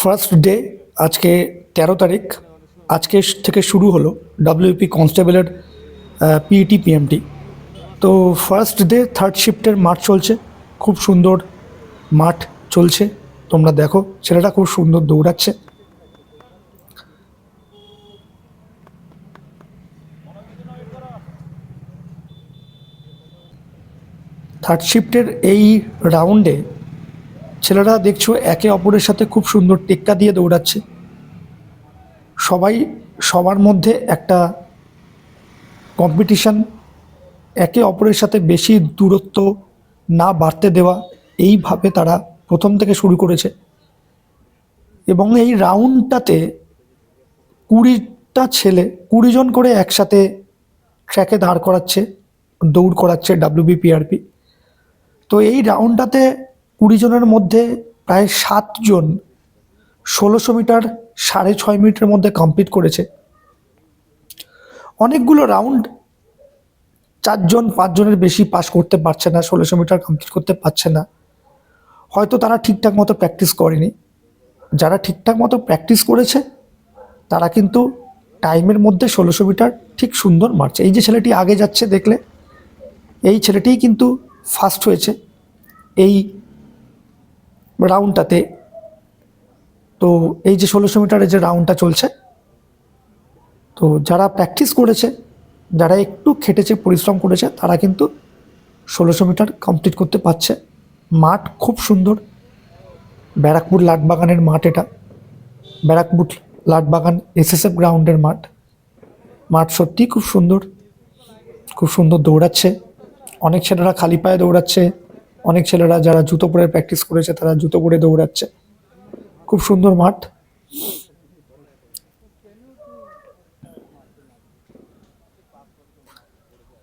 First day আজকে তেরো তারিখ। আজকে থেকে শুরু হলো ডাব্লিউপি কনস্টেবলের পিইটি পিএমটি তো ফার্স্ট ডে থার্ড শিফটের মাঠ চলছে। খুব সুন্দর মাঠ চলছে। তোমরা দেখো, ছেলেটা খুব সুন্দর দৌড়াচ্ছে। থার্ড শিফটের এই রাউন্ডে ছেলেরা দেখছ একে অপরের সাথে খুব সুন্দর টেক্কা দিয়ে দৌড়াচ্ছে। সবাই সবার মধ্যে একটা কম্পিটিশন একে অপরের সাথে বেশি দূরত্ব না বাড়তে দেওয়া এইভাবে তারা প্রথম থেকে শুরু করেছে। এবং এই রাউন্ডটাতে কুড়িটা ছেলে, কুড়ি জন করে একসাথে ট্র্যাকে দাঁড় করাচ্ছে, দৌড় করাচ্ছে ডাব্লিউবিপিআরপি তো এই রাউন্ডটাতে কুড়ি জনের মধ্যে প্রায় সাতজন ষোলোশো মিটার, সাড়ে ছয় মিনিটের মধ্যে কমপ্লিট করেছে। অনেকগুলো রাউন্ড চারজন পাঁচজনের বেশি পাস করতে পারছে না, ষোলোশো মিটার কমপ্লিট করতে পারছে না। হয়তো তারা ঠিকঠাক মতো প্র্যাকটিস করেনি। যারা ঠিকঠাক মতো প্র্যাকটিস করেছে, তারা কিন্তু টাইমের মধ্যে ষোলোশো মিটার ঠিক সুন্দর মারছে। এই যে ছেলেটি আগে যাচ্ছে দেখলে, এই ছেলেটিই কিন্তু ফার্স্ট হয়েছে। এই রাউন্ডটাতে তো এই যে ষোলোশো মিটারের যে রাউন্ডটা চলছে, তো যারা প্র্যাকটিস করেছে, যারা একটু খেটেছে, পরিশ্রম করেছে, তারা কিন্তু ষোলোশো মিটার কমপ্লিট করতে পারছে। মাঠ খুব সুন্দর। ব্যারাকপুর লাটবাগানের মাঠ এটা। ব্যারাকপুর লাটবাগান এসএসএফ গ্রাউন্ডের মাঠ। মাঠ সত্যিই খুব সুন্দর। খুব সুন্দর দৌড়াচ্ছে। অনেক ছেলেরা খালি পায়ে দৌড়াচ্ছে। অনেক ছেলেরা যারা জুতো পরে প্র্যাকটিস করেছে, তারা জুতো পরে দৌড়াচ্ছে। খুব সুন্দর মাঠ।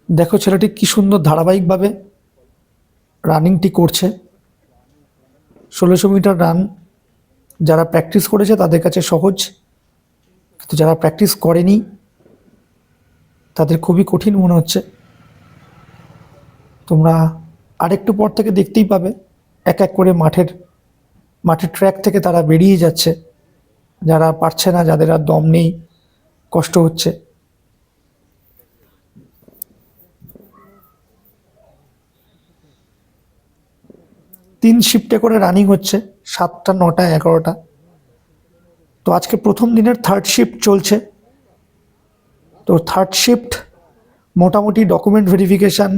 দেখো ছেলেটি কি সুন্দর ধারাবাহিকভাবে রানিংটি করছে। ষোলোশো মিটার রান যারা প্র্যাকটিস করেছে, তাদের কাছে সহজ। কিন্তু যারা প্র্যাকটিস করেনি, তাদের খুবই কঠিন মনে হচ্ছে। তোমরা আরেকটু পর থেকে দেখতেই পাবে, এক এক করে মাঠের মাঠের ট্র্যাক থেকে তারা বেরিয়ে যাচ্ছে। যারা পারছে না, যাদের আর দম নেই, কষ্ট হচ্ছে। তিন শিফটে করে রানিং হচ্ছে, সাতটা, নটা, এগারোটা। তো আজকে প্রথম দিনের থার্ড শিফট চলছে। তো থার্ড শিফট মোটামুটি ডকুমেন্ট ভেরিফিকেশান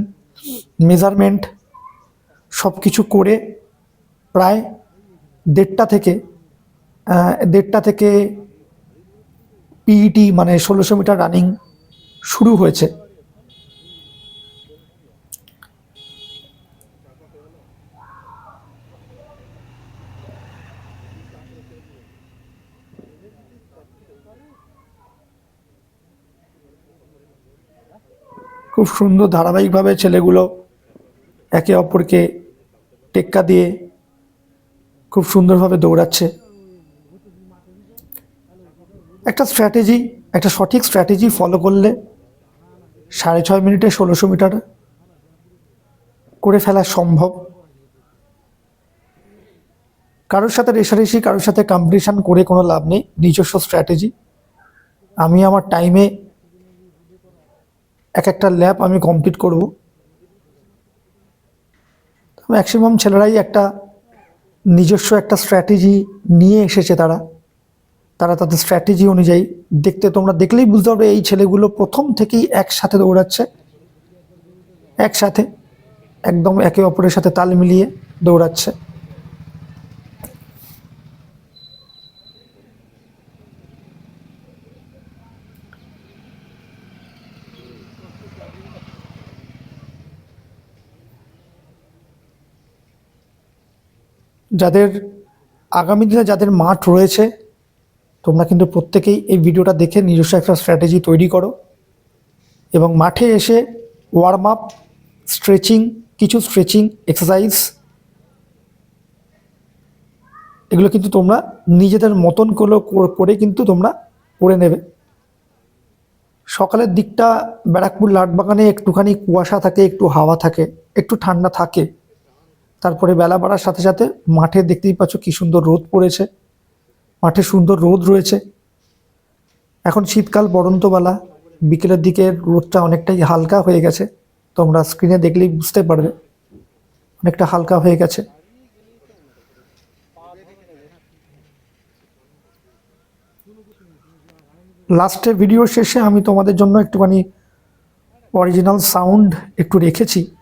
মেজারমেন্ট সব কিছু করে প্রায় দেড়টা থেকে দেড়টা থেকে পিইটি মানে ষোলোশো মিটার রানিং শুরু হয়েছে। খুব সুন্দর ধারাবাহিকভাবে ছেলেগুলো একে অপরকে টেক্কা দিয়ে খুব সুন্দরভাবে দৌড়াচ্ছে। একটা স্ট্র্যাটেজি একটা সঠিক স্ট্র্যাটেজি ফলো করলে সাড়ে ছয় মিনিটে ষোলোশো মিটার করে ফেলা সম্ভব। কারোর সাথে রেশারেশি, কারোর সাথে কম্পিটিশান করে কোনো লাভ নেই, নিজস্ব স্ট্র্যাটেজি আমি আমার টাইমে এক একটা ল্যাব আমি কমপ্লিট করব। ম্যাক্সিমাম ছেলেরাই একটা নিজস্ব একটা স্ট্র্যাটেজি নিয়ে এসেছে তারা। তারা তাদের স্ট্র্যাটেজি অনুযায়ী দেখতে, তোমরা দেখলেই বুঝতে পারবে এই ছেলেগুলো প্রথম থেকেই একসাথে দৌড়াচ্ছে। একসাথে, একদম একে অপরের সাথে তাল মিলিয়ে দৌড়াচ্ছে। যাদের আগামী দিনে যাদের মাঠ রয়েছে, তোমরা কিন্তু প্রত্যেকেই এই ভিডিওটা দেখে নিজস্ব একটা স্ট্র্যাটেজি তৈরি করো এবং মাঠে এসে ওয়ার্ম আপ স্ট্রেচিং কিছু স্ট্রেচিং এক্সারসাইজ এগুলো কিন্তু তোমরা নিজেদের মতন করে করে কিন্তু তোমরা করে নেবে। সকালের দিকটা ব্যারাকপুর লাটবাগানে একটুখানি কুয়াশা থাকে, একটু হাওয়া থাকে, একটু ঠান্ডা থাকে। তারপরে বেলা বাড়ার সাথে সাথে মাঠে দেখতেই পাচ্ছ কি সুন্দর রোদ পড়েছে। মাঠে সুন্দর রোদ রয়েছে। এখন শীতকাল বরন্তবেলা বিকেলের দিকে রোদটা অনেকটাই হালকা হয়ে গেছে। তোমরা স্ক্রিনে দেখলেই বুঝতে পারবে। অনেকটা হালকা হয়ে গেছে। লাস্টে ভিডিও শেষে আমি তোমাদের জন্য একটুখানি অরিজিনাল সাউন্ড একটু রেখেছি।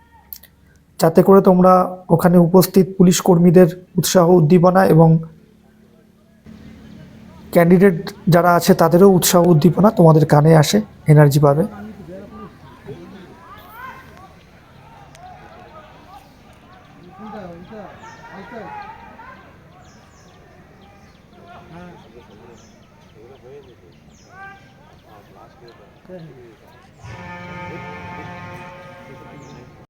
যাতে করে তোমরা ওখানে উপস্থিত পুলিশ কর্মীদের উৎসাহ, উদ্দীপনা এবং ক্যান্ডিডেট যারা আছে তাদেরও উৎসাহ, উদ্দীপনা তোমাদের কানে আসে এনার্জি পাবে।